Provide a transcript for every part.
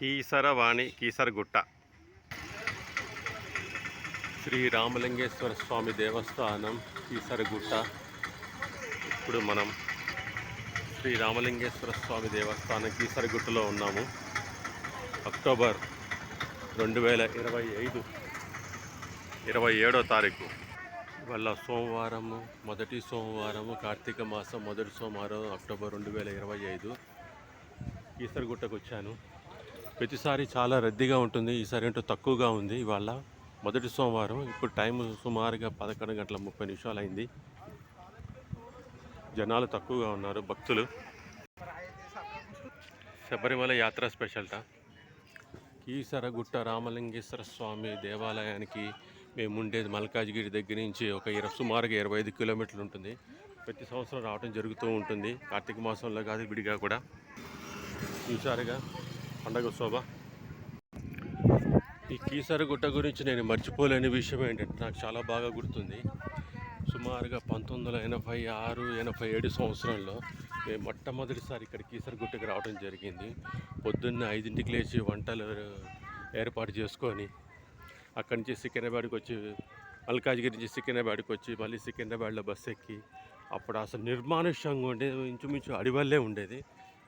కీసరవాణి కీసరగుట్ట. శ్రీ రామలింగేశ్వర స్వామి దేవస్థానం కీసరగుట్ట. ఇప్పుడు మనం శ్రీ రామలింగేశ్వర స్వామి దేవస్థానం కీసరగుట్టలో ఉన్నాము. అక్టోబర్ రెండు వేల ఇరవై ఐదు ఇరవై ఏడో తారీఖు. ఇవాళ సోమవారము మొదటి సోమవారము కార్తీక మాసం మొదటి సోమవారం అక్టోబర్ రెండు వేల ఇరవై ఐదు. ఈసరగుట్టకు వచ్చాను. ప్రతిసారి చాలా రద్దీగా ఉంటుంది ఈసారి ఏంటో తక్కువగా ఉంది. ఇవాళ మొదటి సోమవారం ఇప్పుడు టైం సుమారుగా పదకొండు గంటల ముప్పై నిమిషాలు అయింది జనాలు తక్కువగా ఉన్నారు భక్తులు. శబరిమల యాత్ర స్పెషల్ట? కీసరగుట్ట రామలింగేశ్వర స్వామి దేవాలయానికి మేము ఉండేది మల్కాజ్గిరి దగ్గర నుంచి ఒక ఇరవై సుమారుగా ఇరవై ఐదు కిలోమీటర్లు ఉంటుంది. ప్రతి సంవత్సరం రావడం జరుగుతూ ఉంటుంది. కార్తీక మాసంలో కాదు విడిగా కూడా. చూసారుగా పండగ శోభ ఈ కీసరగుట్ట గురించి నేను మర్చిపోలేని విషయం ఏంటంటే నాకు చాలా బాగా గుర్తుంది. సుమారుగా పంతొమ్మిది వందల ఎనభై ఆరు ఎనభై ఏడు సంవత్సరంలో మేము మొట్టమొదటిసారి ఇక్కడ కీసర గుట్టకి రావడం జరిగింది. పొద్దున్న ఐదింటికి లేచి వంటలు ఏర్పాటు చేసుకొని అక్కడి నుంచి సికింద్రాబాద్కి వచ్చి మల్కాజ్గిరి నుంచి సికింద్రాబాద్కి వచ్చి మళ్ళీ సికింద్రాబాద్లో బస్సు ఎక్కి అప్పుడు అసలు నిర్మానుష్యంగా ఉండేది ఇంచుమించు అడివల్లే ఉండేది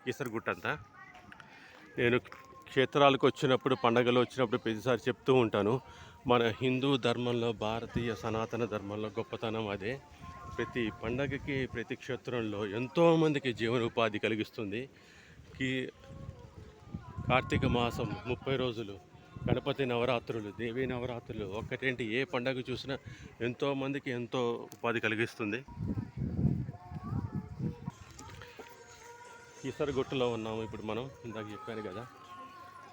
కీసరగుట్ట అంతా నేను క్షేత్రాలకు వచ్చినప్పుడు పండగలు వచ్చినప్పుడు ప్రతిసారి చెప్తూ ఉంటాను. మన హిందూ ధర్మంలో భారతీయ సనాతన ధర్మంలో గొప్పతనం అదే. ప్రతి పండగకి ప్రతి క్షేత్రంలో ఎంతోమందికి జీవనోపాధి కలిగిస్తుంది. కీ కార్తీక మాసం ముప్పై రోజులు గణపతి నవరాత్రులు దేవీ నవరాత్రులు ఒక్కటేంటి ఏ పండగ చూసినా ఎంతోమందికి ఎంతో ఉపాధి కలిగిస్తుంది. కీసరగుట్టలో ఉన్నాము ఇప్పుడు మనం. ఇందాక చెప్పాను కదా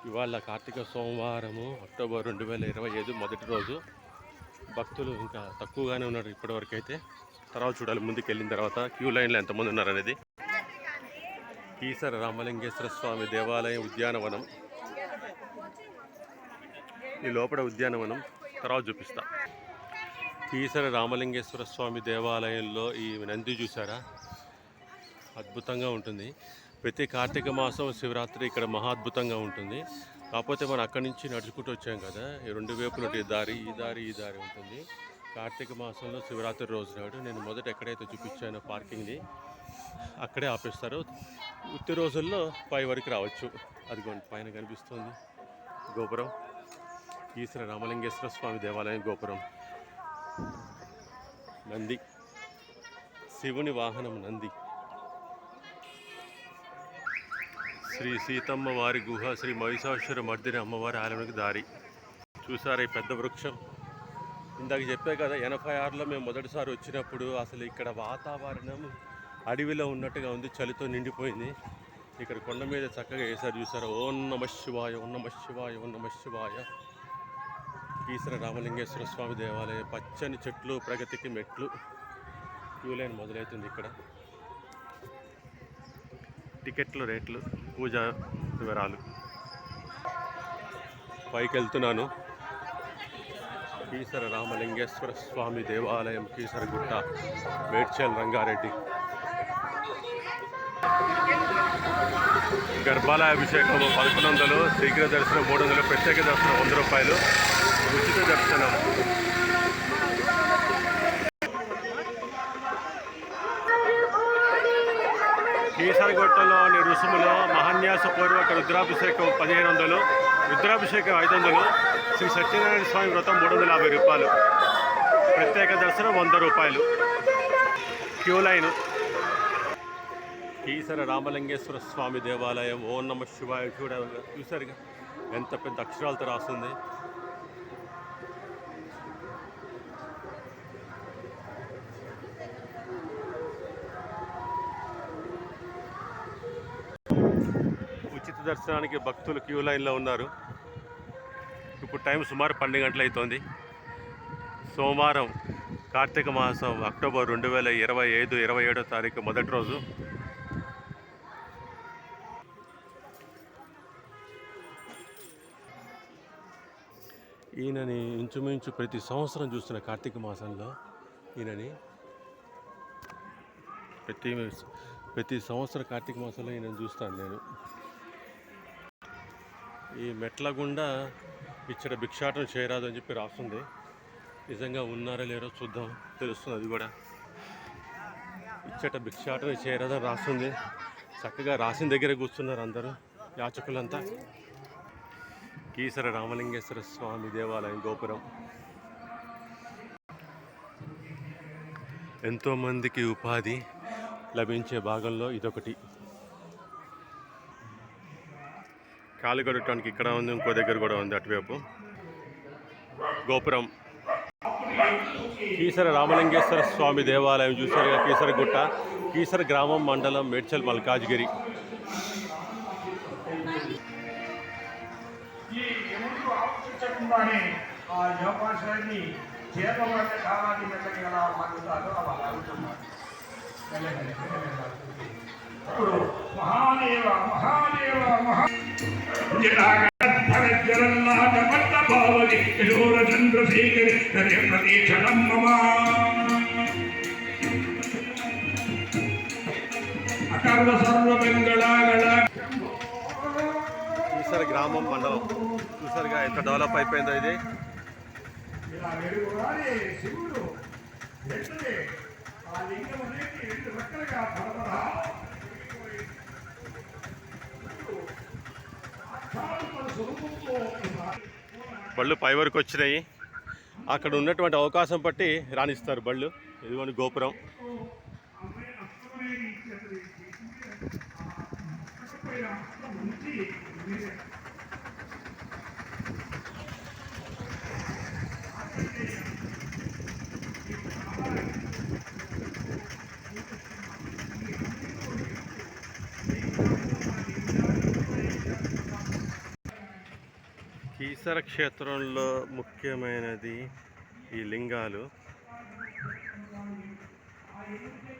ఇవాళ కార్తీక సోమవారము అక్టోబర్ రెండు వేల ఇరవై ఐదు మొదటి రోజు. భక్తులు ఇంకా తక్కువగానే ఉన్నారు ఇప్పటివరకు అయితే తర్వాత చూడాలి ముందుకు వెళ్ళిన తర్వాత క్యూ లైన్లో ఎంతమంది ఉన్నారు అనేది కీసర రామలింగేశ్వర స్వామి దేవాలయం ఉద్యానవనం. ఈ లోపల ఉద్యానవనం తర్వాత చూపిస్తా. కీసర రామలింగేశ్వర స్వామి దేవాలయంలో ఈ నంది చూసారా అద్భుతంగా ఉంటుంది. ప్రతి కార్తీక మాసం శివరాత్రి ఇక్కడ మహాద్భుతంగా ఉంటుంది. కాకపోతే మనం అక్కడి నుంచి నడుచుకుంటూ వచ్చాం కదా ఈ రెండు వైపులు దారి ఈ దారి ఈ దారి ఉంటుంది. కార్తీక మాసంలో శివరాత్రి రోజు నాడు నేను మొదట ఎక్కడైతే చూపించానో పార్కింగ్ది అక్కడే ఆపేస్తారు. ఉత్తి రోజుల్లో పై వరకు రావచ్చు. అది పైన కనిపిస్తుంది గోపురం. ఈశ్వర రామలింగేశ్వర స్వామి దేవాలయం గోపురం. నంది. శివుని వాహనం నంది. శ్రీ సీతమ్మ వారి గుహ శ్రీ మహిషాసుర మర్దిని అమ్మవారి ఆలయానికి దారి. చూసారా ఈ పెద్ద వృక్షం? ఇందాక చెప్పే కదా ఎనభై ఆరులో మేము మొదటిసారి వచ్చినప్పుడు అసలు ఇక్కడ వాతావరణం అడవిలో ఉన్నట్టుగా ఉంది చలితో నిండిపోయింది. ఇక్కడ కొండ మీద చక్కగా వేశారు చూసారా? ఓం నమ శివాయ ఓం నమ శివాయ ఓం నమ శివాయ. ఈశ్వర రామలింగేశ్వర స్వామి దేవాలయం పచ్చని చెట్లు ప్రగతికి మెట్లు. క్యూ లైన్ మొదలవుతుంది ఇక్కడ. టికెట్లు రేట్లు. పూజ వివరాలు. పైకి వెళ్తున్నాను కీసర రామలింగేశ్వర స్వామి దేవాలయం కీసరగుట్ట మేడ్చల్ రంగారెడ్డి. గర్భాలయ అభిషేకం పదకొండు వందలు శీఘ్ర దర్శనం మూడు వందలు ప్రత్యేక దర్శనం వంద రూపాయలు. ఉచిత దర్శనం. కీసరగుట్టలోని రుసుములో మహాన్యాసపూర్వక రుద్రాభిషేకం పదిహేను వందలు రుద్రాభిషేకం ఐదు వందలు శ్రీ సత్యనారాయణ స్వామి వ్రతం మూడు వందల యాభై రూపాయలు. ప్రత్యేక దర్శనం వంద రూపాయలు. Queue line. ఈశ్వర రామలింగేశ్వర స్వామి దేవాలయం. ఓం నమ శివాయ. చూడ చూసారుగా ఎంత పెద్ద అక్షరాలతో రాస్తుంది. ఉచిత దర్శనానికి భక్తులు క్యూ లైన్లో ఉన్నారు. ఇప్పుడు టైం సుమారు పన్నెండు గంటలు అవుతోంది సోమవారం కార్తీక మాసం అక్టోబర్ రెండు వేల ఇరవై ఐదు ఇరవై ఏడో తారీఖు మొదటి రోజు. ఈయనని ఇంచుమించు ప్రతి సంవత్సరం చూస్తున్న కార్తీక మాసంలో ఈయనని ప్రతి ప్రతి సంవత్సరం కార్తీక మాసంలో ఈయనని చూస్తాను నేను. ఈ మెట్ల గుండా ఇచ్చట భిక్షాటం చేయరాదు అని చెప్పి రాస్తుంది. నిజంగా ఉన్నారో లేరో చూద్దాం. తెలుస్తుంది అది కూడా. ఇచ్చట భిక్షాటం చేయరాదని రాస్తుంది. చక్కగా రాసిన దగ్గర కూర్చున్నారు అందరూ యాచకులంతా. కీసర రామలింగేశ్వర స్వామి దేవాలయం గోపురం. ఎంతోమందికి ఉపాధి లభించే భాగంలో ఇదొకటి. కాలు కడటానికి ఇక్కడ ఉంది ఇంకో దగ్గర కూడా ఉంది అటువైపు. గోపురం. కీసర రామలింగేశ్వర స్వామి దేవాలయం చూసారుగా కీసర గుట్ట. కీసర గ్రామం మండలం మేడ్చల్ మల్కాజ్గిరి. ఈ ఎముడు ఆలోచించకుండానే ఆ యోగాశ్వరిని చేతబడిన కాలాన్ని మెల్లగా ఎలా మారుతారో అలా అడుగుతున్నారు. ఇప్పుడు మహాదేవ మహాదేవ మహా జగన్నాథ పట్ట భావని కిశోర చంద్రశేఖరి హరే ప్రతీక్షణం మమ. అకర్వ సర్వ మంగళాగళ కీసర గ్రామం మండలం. చూసారుగా ఎంత డెవలప్ అయిపోయిందో ఇది. ఇలా శివుడు వెంటనే ఆ లింగం అనేది రెండు రెక్కలుగా పడపడ బళ్ళు పై వరకు వచ్చినాయి. అక్కడ ఉన్నటువంటి అవకాశం బట్టి రాణిస్తారు బళ్ళు. ఇదిగోని గోపురం. పరిసర క్షేత్రంలో ముఖ్యమైనది ఈ లింగాలు.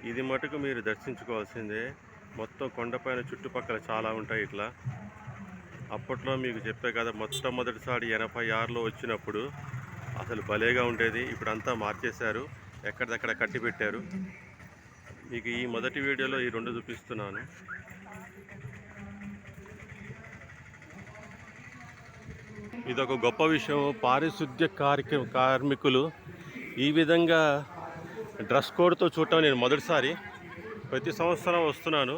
ఇది మటుకు మీరు దర్శించుకోవాల్సిందే. మొత్తం కొండపైన చుట్టుపక్కల చాలా ఉంటాయి ఇట్లా. అప్పట్లో మీకు చెప్పే కదా మొట్టమొదటిసారి ఎనభై ఆరులో వచ్చినప్పుడు అసలు భలేగా ఉండేది. ఇప్పుడు అంతా మార్చేశారు. ఎక్కడిదక్కడ కట్టి పెట్టారు మీకు ఈ మొదటి వీడియోలో ఈ రెండు చూపిస్తున్నాను. ఇదొక గొప్ప విషయం. పారిశుద్ధ్య కార్య కార్మికులు ఈ విధంగా డ్రెస్ కోడ్తో చూడటం నేను మొదటిసారి. ప్రతి సంవత్సరం వస్తున్నాను.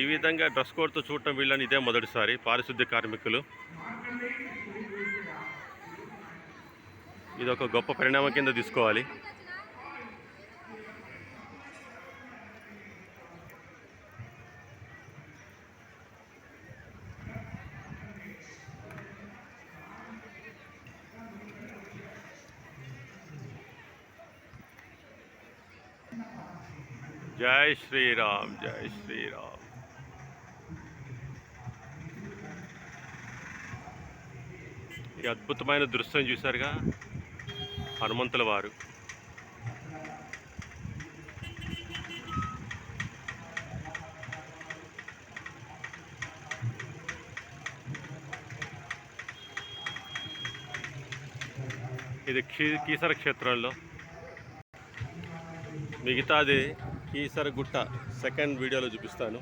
ఈ విధంగా డ్రెస్ కోడ్తో చూడటం వీళ్ళని ఇదే మొదటిసారి పారిశుద్ధ్య కార్మికులు. ఇది ఒక గొప్ప పరిణామం కింద తీసుకోవాలి. జై శ్రీరామ్ జై శ్రీరామ్. ఈ అద్భుతమైన దృశ్యం చూశారుగా హనుమంతుల వారు. ఇది క్షీ కీసర క్షేత్రంలో. మిగతాది కీసర గుట్ట సెకండ్ వీడియోలో చూపిస్తాను.